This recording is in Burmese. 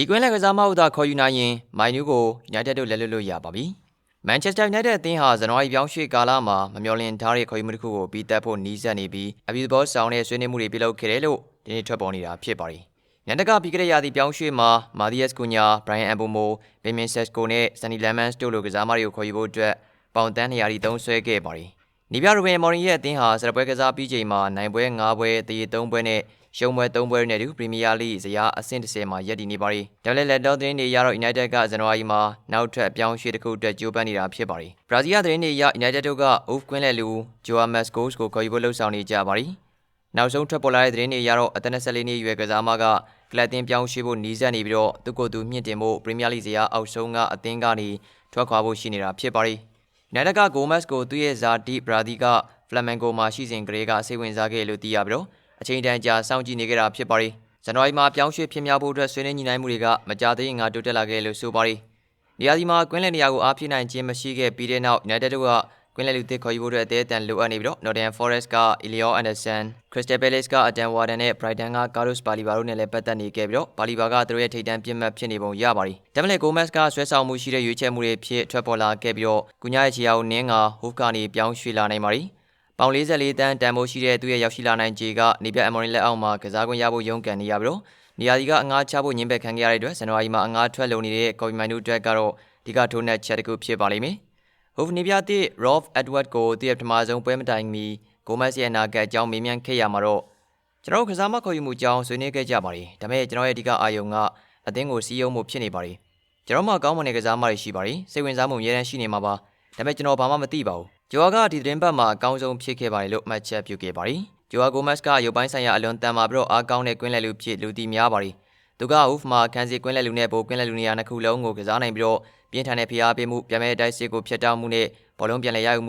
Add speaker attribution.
Speaker 1: ဒီကွင်းလက်ကစားမဟုတ်သာခေါ်ယူနိုင်ရင်မိုင်နူးကို United တို့လက်လွတ်လို့ရပါပြီ။ Manchester United အသင်းဟာဇန်နဝါရီပြောင်းရွှေ့ကာလမှာမမျှော်လင့်ထားတဲ့ခေါ်ယူမှုတစ်ခုကိုပြီးတက်ဖို့နီးစပ်နေပြီးအပြည့်သဘောဆောင်တဲ့ဆွေးနွေးမှုတွေပြုလုပ်ခဲ့တယ်လို့ဒီနေ့ထွက်ပေါ်နေတာဖြစ်ပါတယ်။ညတကပြီးကြတဲ့ရာသီပြောင်းရွှေ့မှာ Matthias Cunha, Brian Mbeumo, Benjamin Sesko နဲ့ Sonny Lemans တို့လိုကစားမတွေကိုခေါ်ယူဖို့အတွက်ပေါင်တန်း200ရီသုံးဆွဲခဲ့ပါတယ်။ နီပြရိုဘင်မော်ရင်ရဲ့အသင်းဟာစရပွဲကစားပြီးချိန်မှာနိုင်ပွဲ9ပွဲတရေ3ပွဲနဲ့ရှုံးပွဲ3ပွဲနဲ့တူပရီးမီးယားလိဇယားအဆင့်30မှာရပ်တည်နေပါတယ်။ဒါလည်းလက်တော့သတင်းတွေရတော့ United ကဇန်နဝါရီမှာနောက်ထပ်အပြောင်းရွှေ့တစ်ခုအတွက်ကြိုးပမ်းနေတာဖြစ်ပါတယ်။ဘရာဇီးကသတင်းတွေရ United တို့က Off ကွင်းလက်လူ Joao Mascos ကိုခေါ်ယူဖို့လှုံ့ဆော်နေကြပါတယ်။နောက်ဆုံးထွက်ပေါ်လာတဲ့သတင်းတွေရတော့အသက်24နှစ်အရွယ်ကစားမကကလပ်တင်ပြောင်းရွှေ့ဖို့နီးစပ်နေပြီးတော့သူ့ကိုယ်သူမြင့်တင်ဖို့ပရီးမီးယားလိဇယားအောက်ဆုံးကအသင်းကနေထွက်ခွာဖို့ရှိနေတာဖြစ်ပါတ ယ်။ United က Gomez ကိုသူ့ရဲ့ဇာတိဘရာဒီက Flamengo မှာရှိစဉ်ကလေးကစိတ်ဝင်စားခဲ့လို့သိရပြီးတော့အချိန်တန်ကြာစောင့်ကြည့်နေကြတာဖြစ်ပါတယ်။ဇန်နဝါရီမှာပြောင်းရွှေ့ဖြစ်များဖို့အတွက်ဆွေးနွေးညှိနှိုင်းမှုတွေကမကြာသေးခင်ကတိုးတက်လာခဲ့လို့ဆိုပါတယ်။နေရာဒီမှာကွင်းလယ်နေရာကိုအားဖြည့်နိုင်ခြင်းမရှိခဲ့ပြီးတဲ့နောက် United တို့က ကွင်းလယ်လူသစ်ခေါ်ယူဖို့အတွက်အသေးအတန်လိုအပ်နေပြီးတော့ Nottingham Forest က Elliot Anderson, Crystal Palace က Adam Warden နဲ့ Brighton က Carlos Baleba တို့နဲ့လည်းပတ်သက်နေခဲ့ပြီးတော့ Baleba ကသူတို့ရဲ့ထိပ်တန်းပြစ်မှတ်ဖြစ်နေပုံရပါတယ်။ဒါပေမဲ့ Gomez ကဆွဲဆောင်မှုရှိတဲ့ရွေးချယ်မှုတွေဖြစ်ထွက်ပေါ်လာခဲ့ပြီးတော့ကုညာရဲ့ခြေရာကိုနင်းက Hoof ကနေပြောင်းရွှေ့လာနိုင်ပါတယ်။ပေါင်44တန်းတန်မိုးရှိတဲ့သူ့ရဲ့ရောက်ရှိလာနိုင်ခြေကနေပြအမော်ရင်လက်အောက်မှာကစားခွင့်ရဖို့ရုန်းကန်နေရပြီးတော့နေရာဒီကအငှားချဖို့ညှင်းပယ်ခံခဲ့ရတဲ့အတွက်ဇန်နဝါရီမှာအငှားထွက်လုံနေတဲ့ကော်ပီမိုင်တို့အတွက်ကတော့ဒီကထိုးနှက်ချက်တစ်ခုဖြစ်ပါလိမ့်မယ်။ Hoof နေပြသည့် Rolf Edward ကိုတည့်ရပထမဆုံးပွဲမတိုင်မီ Gomez ရဲ့အနာဂတ်အကြောင်းမေးမြန်းခဲ့ရမှာတော့ကျွန်တော်ကစားမခေါ်ယူမှုအကြောင်းဆွေးနွေးခဲ့ကြပါတယ်။ဒါပေမဲ့ကျွန်တော်ရဲ့အဓိကအာယုံကအသင်းကိုစီးရုံးမှုဖြစ်နေပါတယ်။ကျွန်တော်မှကောင်းမွန်တဲ့ကစားမတွေရှိပါတယ်။စိတ်ဝင်စားမှုအများတန်းရှိနေမှာပါ။ဒါပေမဲ့ကျွန်တော်ဘာမှမသိပါဘူး။ဂျိုအာကဒီသတင်းပတ်မှာအကောင်းဆုံးဖြစ်ခဲ့ပါတယ်လို့မှတ်ချက်ပြုခဲ့ပါတယ်။ဂျိုအာဂိုမက်စ်ကရုပ်ပိုင်းဆိုင်ရာအလွန်တန်မာပြီးတော့အားကောင်းတဲ့ကွင်းလက်လူဖြစ်လူတီများပါတယ်။ သူက Wolf မှာခန်းစီကွင်းလက်လူနဲ့ပိုကွင်းလက်လူနေရာနှစ်ခုလုံးကိုကစားနိုင်ပြီးတော့ပြင်းထန်တဲ့ဖိအားပေးမှုပြန်မဲ့တိုက်စစ်ကိုဖျက်တောက်မှုနဲ့ဘောလုံးပြန်လည်ရယူမှု